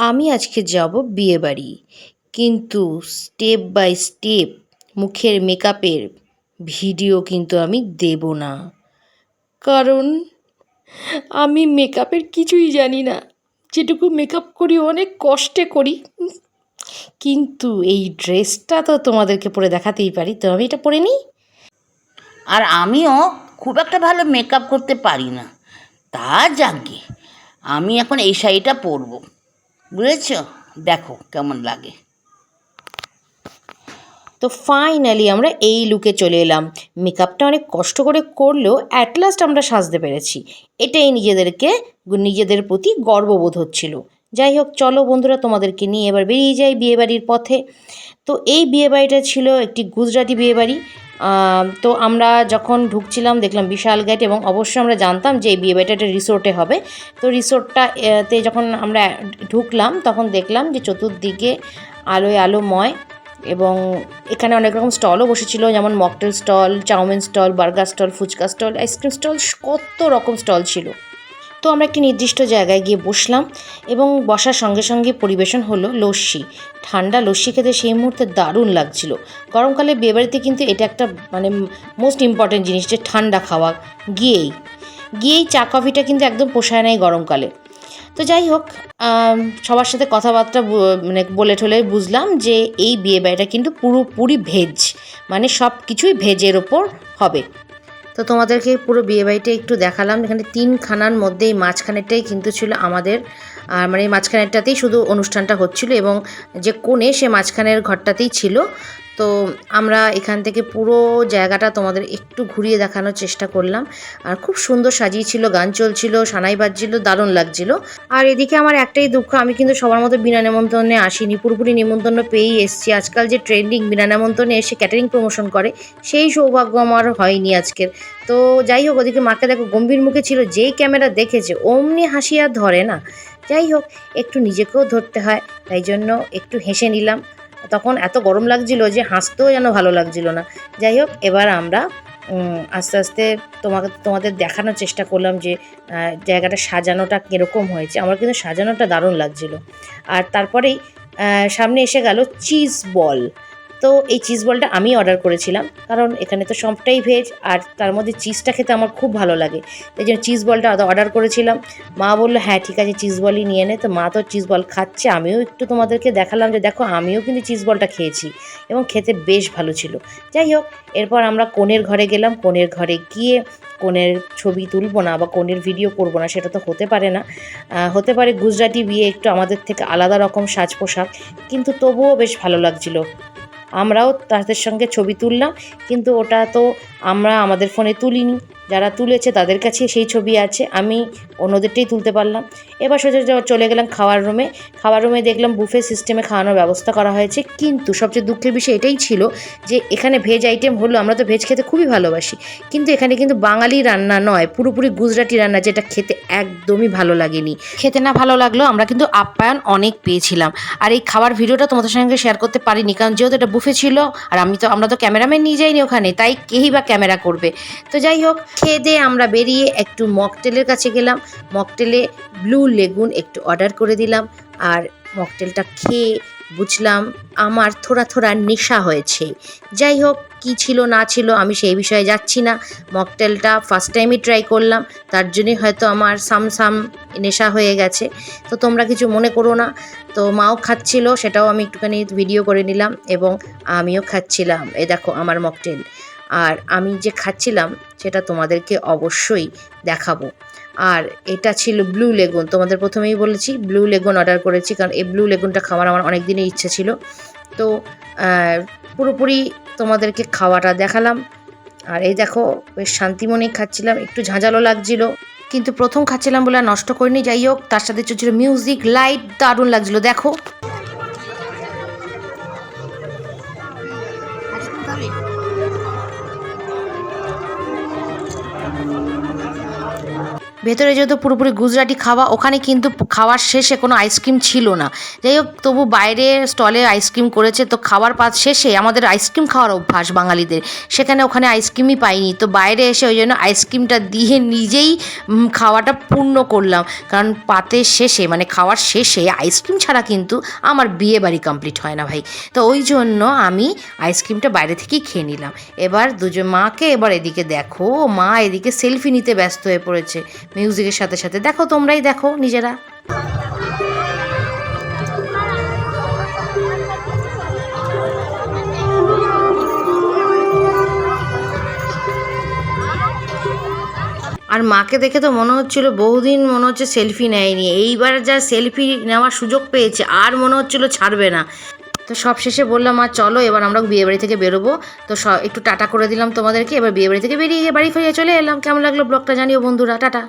আমি আজকে যাব বিয়েবাড়ি কিন্তু স্টেপ বাই স্টেপ মুখের মেকআপের ভিডিও কিন্তু আমি দেব না। কারণ আমি মেকআপের কিছুই জানি না। যেটুকু মেকআপ করি, অনেক কষ্টে করি। কিন্তু এই ড্রেসটা তো তোমাদেরকে পরে দেখাতেই পারি। তো আমি এটা পরে নিই। আর আমিও খুব একটা ভালো মেকআপ করতে পারি না। তা যাকে আমি এখন এই শাড়িটা পরবো। বুঝেছ? দেখো কেমন লাগে। তো ফাইনালি আমরা এই লুকে চলে এলাম। মেকআপটা অনেক কষ্ট করে করলেও অ্যাট লাস্ট আমরা সাজতে পেরেছি। এটাই নিজেদেরকে, নিজেদের প্রতি গর্ববোধ হচ্ছিল। যাই হোক, চলো বন্ধুরা, তোমাদেরকে নিয়ে এবার বেরিয়ে যাই বিয়েবাড়ির পথে। তো এই বিয়েবাড়িটা ছিল একটি গুজরাটি বিয়েবাড়ি। তো আমরা যখন ঢুকছিলাম, দেখলাম বিশাল গেট এবং অবশ্যই আমরা জানতাম যে এই বিয়ে বাড়িটা রিসোর্টে হবে। তো রিসোর্টটাতে যখন আমরা ঢুকলাম, তখন দেখলাম যে চতুর্দিকে আলোয় আলোময় এবং এখানে অনেক রকম স্টলও বসেছিল, যেমন mocktail stall chowmein stall burger stall fuchka stall ice cream stall কত রকম স্টল ছিল। তো আমরা একটি নির্দিষ্ট জায়গায় গিয়ে বসলাম এবং বসার সঙ্গে সঙ্গে পরিবেশন হলো লস্যি। ঠান্ডা লস্যি খেতে সেই মুহূর্তে দারুণ লাগছিল। গরমকালে বিয়েবাড়িতে কিন্তু এটা একটা মানে মোস্ট ইম্পর্ট্যান্ট জিনিস যে ঠান্ডা খাওয়া গিয়েই। গিয়েই চা, কফিটা কিন্তু একদম পোষায় নাই গরমকালে। তো যাই হোক সবার সাথে কথাবার্তা মানে বলে ঠলে বুঝলাম যে এই বিয়ে বাড়িটা কিন্তু পুরোপুরি ভেজ মানে সব কিছুই ভেজের ওপর হবে। তো তোমাদেরকে পুরো বিয়েবাড়িটা একটু দেখালাম। এখানে তিন খানার মধ্যে এই মাঝখানেরটাই কিন্তু ছিল আমাদের আর মানে মাঝখানেরটাতেই শুধু অনুষ্ঠানটা হচ্ছিল এবং যে কোণে সে মাঝখানের ঘরটাতেই ছিল। তো আমরা এখান থেকে পুরো জায়গাটা তোমাদের একটু ঘুরিয়ে দেখানোর চেষ্টা করলাম। আর খুব সুন্দর সাজিয়েছিল, গান চলছিল, সানাই বাজছিল, দারুণ লাগছিল। আর এদিকে আমার একটাই দুঃখ, আমি কিন্তু সবার মতো বিনা নেমন্তন্নে আসিনি। পুরোপুরি নিমন্ত্রণ পেয়েই এসেছি। আজকাল যে ট্রেন্ডিং বিনা নেমন্তন্নে এসে ক্যাটারিং প্রমোশন করে, সেই সৌভাগ্য আমার হয়নি আজকের। তো যাই হোক, ওদিকে মাকে দেখো, গম্ভীর মুখে ছিল, যেই ক্যামেরা দেখেছে, অমনি হাসি আর ধরে না। যাই হোক, একটু নিজেকেও ধরতে হয়, তাই জন্য একটু হেসে নিলাম। তখন এত গরম লাগছিল যে হাসতেও যেন ভালো লাগছিল না। যাই হোক, এবার আমরা আস্তে আস্তে তোমাকে, তোমাদের দেখানোর চেষ্টা করলাম যে জায়গাটা সাজানোটা কীরকম হয়েছে। আমার কিন্তু সাজানোটা দারুণ লাগছিল। আর তারপরেই সামনে এসে গেল চিজ বল তো এই চিজ বলটা আমি অর্ডার করেছিলাম। কারণ এখানে তো সবটাই ভেজ আর তার মধ্যে চিজটা খেতে আমার খুব ভালো লাগে। এই জন্য চিজ বলটা অর্ডার করেছিলাম। মা বলল হ্যাঁ ঠিক আছে চিজ বলই নিয়ে নে। তো মা তো চিজ বল খাচ্ছে, আমিও একটু তোমাদেরকে দেখালাম যে, দেখো, আমিও কিন্তু চিজ বলটা খেয়েছি এবং খেতে বেশ ভালো ছিল। যাই হোক, এরপর আমরা কনের ঘরে গেলাম। কনের ঘরে গিয়ে কনের ছবি তুলবো না বা কনের ভিডিও করব না, সেটা তো হতে পারে না। হতে পারে গুজরাটি বিয়ে একটু আমাদের থেকে আলাদা রকম সাজ পোশাক কিন্তু তবুও বেশ ভালো লাগছিল। আমরাও তাদের সঙ্গে ছবি তুললাম কিন্তু ওটা তো আমরা আমাদের ফোনে তুলিনি। যারা তুলেছে তাদের কাছে সেই ছবি আছে। আমি অন্যদেরটাই তুলতে পারলাম। এবার সোজা চলে গেলাম খাওয়ার রুমে খাওয়ার রুমে দেখলাম বুফে সিস্টেমে খাওয়ানোর ব্যবস্থা করা হয়েছে। কিন্তু সবচেয়ে দুঃখের বিষয় এটাই ছিল যে, এখানে ভেজ আইটেম হলো আমরা তো ভেজ খেতে খুবই ভালোবাসি। কিন্তু এখানে কিন্তু বাঙালি রান্না নয়, পুরোপুরি গুজরাটি রান্না, যেটা খেতে একদমই ভালো লাগেনি। খেতে না ভালো লাগল আমরা কিন্তু আপ্যায়ন অনেক পেয়েছিলাম। আর এই খাবার ভিডিওটা তোমাদের সঙ্গে শেয়ার করতে পারিনি, কারণ যেহেতু এটা বুফে ছিল, আর আমি তো, আমরা তো ক্যামেরাম্যান নিয়ে যাইনি ওখানে, তাই কেই বা ক্যামেরা করবে? তো যাই হোক খেয়ে দিয়ে আমরা বেরিয়ে একটু মকটেলের কাছে গেলাম। মকটেলে ব্লু লেগুন একটু অর্ডার করে দিলাম আর মকটেলটা খেয়ে বুঝলাম আমার থোড়া থোড়া নেশা হয়েছে। যাই হোক, কি ছিল না ছিল আমি সেই বিষয়ে যাচ্ছি না। মকটেলটা ফার্স্ট টাইমই ট্রাই করলাম, তার জন্যই হয়তো আমার সাম সাম নেশা হয়ে গেছে। তো তোমরা কিছু মনে করো না, তো মাও খাচ্ছিল, সেটাও আমি একটুখানি ভিডিও করে নিলাম এবং আমিও খাচ্ছিলাম। এ দেখো আমার মকটেল। আর আমি যে খাচ্ছিলাম, সেটা তোমাদেরকে অবশ্যই দেখাবো। আর এটা ছিল ব্লু লেগুন তোমাদের প্রথমেই বলেছি ব্লু লেগুন অর্ডার করেছি, কারণ এই ব্লু লেগুনটা খাওয়ার আমার অনেক দিনের ইচ্ছে ছিল। তো পুরোপুরি তোমাদেরকে খাওয়াটা দেখালাম। আর এই দেখো, বেশ শান্তিমনেই খাচ্ছিলাম, একটু ঝাঁঝালো লাগছিল, কিন্তু প্রথম খাচ্ছিলাম বলে নষ্ট করিনি। যাই হোক, তার সাথে চলছিল মিউজিক লাইট দারুণ লাগছিল, দেখো। ভেতরে যেহেতু পুরোপুরি গুজরাটি খাওয়া, ওখানে কিন্তু খাওয়ার শেষে কোনো আইসক্রিম ছিল না। যাই হোক, তবু বাইরে স্টলে আইসক্রিম করেছে, তো খাওয়ার পাত শেষে আমাদের আইসক্রিম খাওয়ার অভ্যাস বাঙালিদের। সেখানে ওখানে আইসক্রিমই পাইনি, তো বাইরে এসে ওই জন্য আইসক্রিমটা দিয়ে নিজেই খাওয়াটা পূর্ণ করলাম। কারণ পাতের শেষে মানে খাওয়ার শেষে আইসক্রিম ছাড়া কিন্তু আমার বিয়ে বাড়ি কমপ্লিট হয় না ভাই। তো ওই জন্য আমি আইসক্রিমটা বাইরে থেকেই খেয়ে নিলাম। এবার দুজন মাকে এবার এদিকে দেখো, মা এদিকে সেলফি নিতে ব্যস্ত হয়ে পড়েছে। মিউজিকের সাথে সাথে। দেখো, তোমরাই দেখো, নিজেরা। আর মাকে দেখে তো মনে হচ্ছিল, বহুদিন মনে হচ্ছে সেলফি নেয়নি। এইবার যা সেলফি নেওয়ার সুযোগ পেয়েছে, আর মনে হচ্ছিল ছাড়বে না। তো সব শেষে বললাম মা চলো, এবার আমরা বিয়ে বাড়ি থেকে বেরোবো। তো একটু টাটা করে দিলাম তোমাদেরকে। এবার বিয়ে বাড়ি থেকে বেরিয়ে বাড়ি ফিরে চলে এলাম। কেমন লাগল ব্লগটা জানিও বন্ধুরা। টাটা।